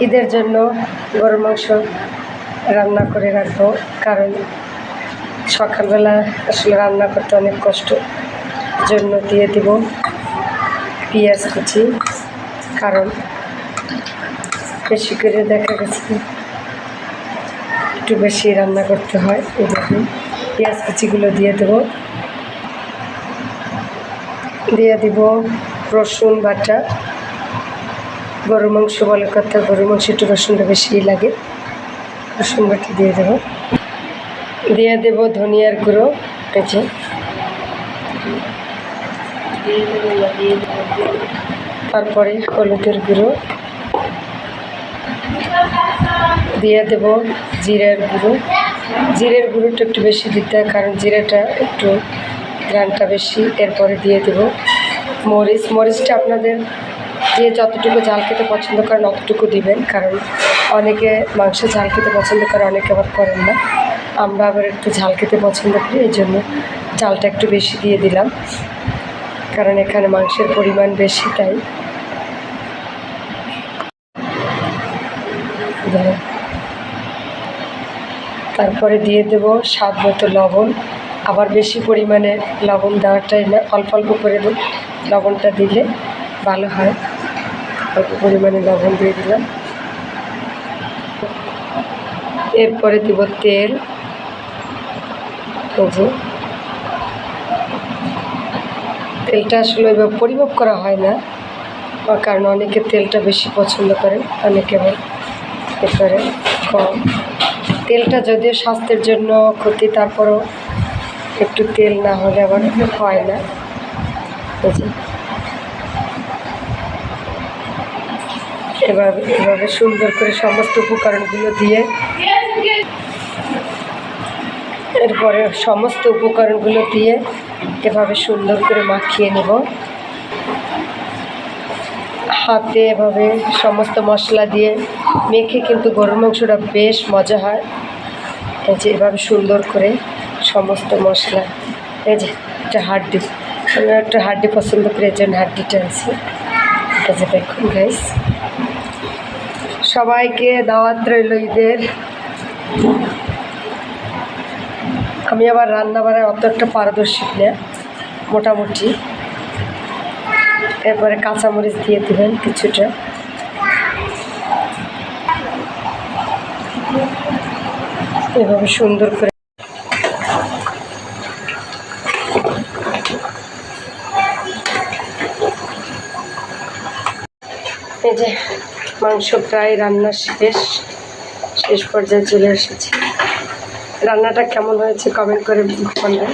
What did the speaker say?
ঈদের জন্য গরুর মাংস রান্না করে রাখব, কারণ সকালবেলা আসলে রান্না করতে অনেক কষ্ট। জন্য দিয়ে দেব পেঁয়াজ কুচি, কারণ বেশি করে দেখা গেছে একটু বেশি রান্না করতে হয় এভাবে। পেঁয়াজ কুচিগুলো দিয়ে দেবো। দিয়ে দিব রসুন বাটা গরুর মাংস বলে কথা, গরুর মাংস একটু রসুনটা বেশিই লাগে। রসুন বাটা দিয়ে দেবো। দিয়ে দেব ধনিয়ার গুঁড়ো যে তারপরে হলুদের গুঁড়ো। দিয়ে দেব জিরার গুঁড়ো। জিরের গুঁড়োটা একটু বেশি দিতে হয়, কারণ জিরাটা একটু গ্রানটা বেশি। এরপরে দিয়ে দেব মরিচ। মরিচটা আপনাদের যে যতটুকু ঝাল খেতে পছন্দ করেন অতটুকু দিবেন, কারণ অনেকে মাংস ঝাল খেতে পছন্দ করে, অনেকে আবার করেন না। আমরা আবার একটু ঝাল খেতে পছন্দ করি, এই জন্য ঝালটা একটু বেশি দিয়ে দিলাম। কারণ এখানে মাংসের পরিমাণ বেশি, তাই। তারপরে দিয়ে দেব স্বাদ মতো লবণ। আবার বেশি পরিমাণে লবণ দেওয়াটাই না, অল্প অল্প করে দেব। লবণটা দিলে ভালো হয়। অল্প পরিমাণে লবণ দিয়ে দিলাম? এরপরে দিব তেল এই তেলটা আসলে ওইভাবে পরিমাপ করা হয় না কারণ অনেকে তেলটা বেশি পছন্দ করেন, অনেকে করে কম। তেলটা যদিও স্বাস্থ্যের জন্য ক্ষতি, তারপরও একটু তেল না হলে আবার হয় না এই যে এভাবে এভাবে সুন্দর করে সমস্ত উপকরণগুলো দিয়ে এরপরে সমস্ত উপকরণগুলো দিয়ে এভাবে সুন্দর করে মাখিয়ে নেব। হাতে এভাবে সমস্ত মশলা দিয়ে মেখে কিন্তু গরুর মাংসটা বেশ মজা হয়। এই যে এভাবে সুন্দর করে সমস্ত মশলা, এই যে একটা হাড্ডি আমি একটা হাড্ডি পছন্দ করি এর জন্য হাড্ডিটা আছে এই যে দেখুন গাইস সবাইকে দাওয়াত রইল ঈদের। আমি আবার রান্না বাড়ায় অত একটা পারদর্শী না মোটামুটি। এরপরে কাঁচামরিচ দিয়ে দেবেন কিছুটা। এভাবে সুন্দর করে এই যে মাংস প্রায় রান্না শেষ শেষ পর্যায়ে চলে এসেছি। রান্নাটা কেমন হয়েছে কমেন্ট করে বলবেন।